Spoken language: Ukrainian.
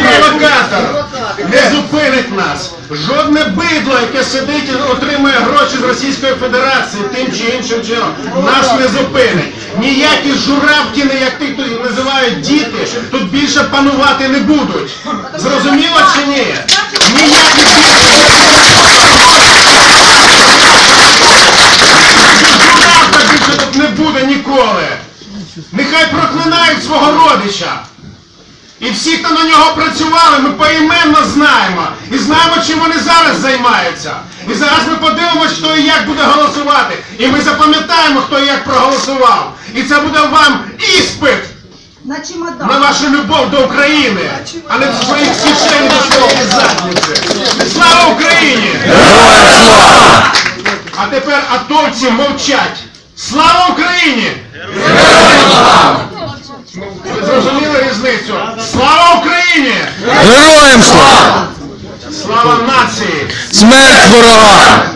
провокатор не зупинить нас. Жодне бидло, яке сидить і отримує гроші з Російської Федерації тим чи іншим чином, нас не зупинить. Ніякі журавкіни, як ти тут називають діти, тут більше панувати не будуть. Зрозуміло чи ні? Ніякі журавка більше тут не буде ніколи. Нехай проклинають свого родича. І всі, хто на нього працювали, ми поіменно знаємо. І знаємо, чим вони зараз займаються. І зараз ми подивимося, хто і як буде голосувати. І ми запам'ятаємо, хто і як проголосував. І це буде вам іспит На на вашу любов до України, а не в своїх кишень до своєї задниці. Слава Україні! А тепер атовці мовчать. Слава Україні! все. Слава Україні! Героям слава! Слава нації! Смерть ворога!